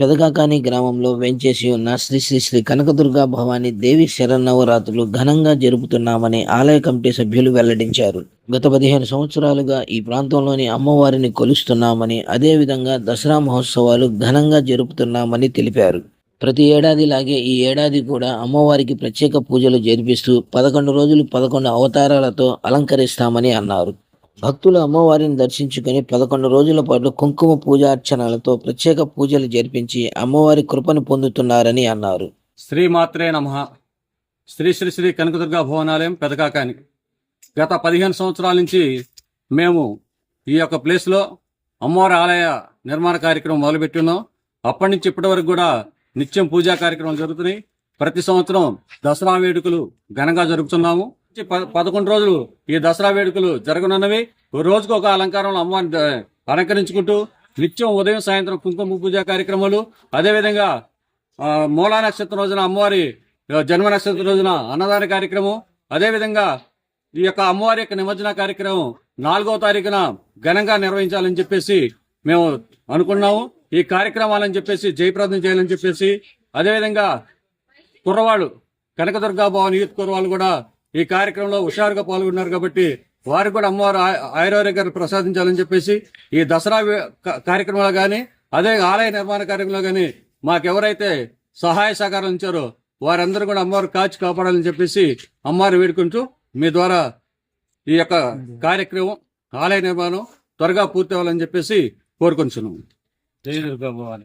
పెదకాకాని గ్రామంలో వెంచేసి ఉన్న శ్రీ శ్రీ శ్రీ కనకదుర్గా భవాని దేవి శరన్నవరాత్రులు ఘనంగా జరుపుతున్నామని ఆలయ కమిటీ సభ్యులు వెల్లడించారు. గత పదిహేను సంవత్సరాలుగా ఈ ప్రాంతంలోని అమ్మవారిని కొలుస్తున్నామని అదేవిధంగా దసరా మహోత్సవాలు ఘనంగా జరుపుతున్నామని తెలిపారు. ప్రతి ఏడాదిలాగే ఈ ఏడాది కూడా అమ్మవారికి ప్రత్యేక పూజలు జరిపిస్తూ పదకొండు రోజులు పదకొండు అవతారాలతో అలంకరిస్తామని అన్నారు. భక్తులు అమ్మవారిని దర్శించుకుని పదకొండు రోజుల పాటు కుంకుమ పూజార్చనలతో ప్రత్యేక పూజలు జరిపించి అమ్మవారి కృపను పొందుతున్నారని అన్నారు. శ్రీమాత్రే నమ. శ్రీ శ్రీ శ్రీ కనకదుర్గా భవనాలయం పెదకాకాని గత పదిహేను సంవత్సరాల నుంచి మేము ఈ యొక్క ప్లేస్లో అమ్మవారి ఆలయ నిర్మాణ కార్యక్రమం మొదలుపెట్టున్నాం అప్పటి నుంచి ఇప్పటి వరకు కూడా నిత్యం పూజా కార్యక్రమాలు జరుగుతున్నాయి. ప్రతి సంవత్సరం దసరా వేడుకలు ఘనంగా జరుపుతున్నాము. పదకొండు రోజులు ఈ దసరా వేడుకలు జరగనున్నవి. రోజుకు ఒక అలంకారంలో అమ్మవారిని అలంకరించుకుంటూ నిత్యం ఉదయం సాయంత్రం కుంకుమ పూజ కార్యక్రమాలు. అదేవిధంగా మూలా నక్షత్రం రోజున అమ్మవారి జన్మ నక్షత్రం రోజున అన్నదాన కార్యక్రమం. అదేవిధంగా ఈ యొక్క అమ్మవారి యొక్క నిమజ్జన కార్యక్రమం నాలుగో తారీఖున ఘనంగా నిర్వహించాలని చెప్పేసి మేము అనుకున్నాము. ఈ కార్యక్రమాలని చెప్పేసి జయప్రదం చేయాలని చెప్పేసి. అదేవిధంగా కుర్రవాడు కనకదుర్గా భవన్ యూత్ కుర్రవాళ్ళు కూడా ఈ కార్యక్రమంలో హుషారుగా పాల్గొన్నారు కాబట్టి వారికి కూడా అమ్మవారు ఆయ- ఆయురారోగ్యాలు ప్రసాదించాలని చెప్పేసి ఈ దసరా కార్యక్రమంలో కానీ అదే ఆలయ నిర్మాణ కార్యక్రమంలో కానీ మాకెవరైతే సహాయ సహకారాలు ఇచ్చారో వారందరూ కూడా అమ్మవారు కాచి కాపాడాలని చెప్పేసి అమ్మవారు వేడుకుంటూ మీ ద్వారా ఈ యొక్క కార్యక్రమం ఆలయ నిర్మాణం త్వరగా పూర్తి అవ్వాలని చెప్పేసి కోరుకుంటున్నాం జై దుర్గా భవాని.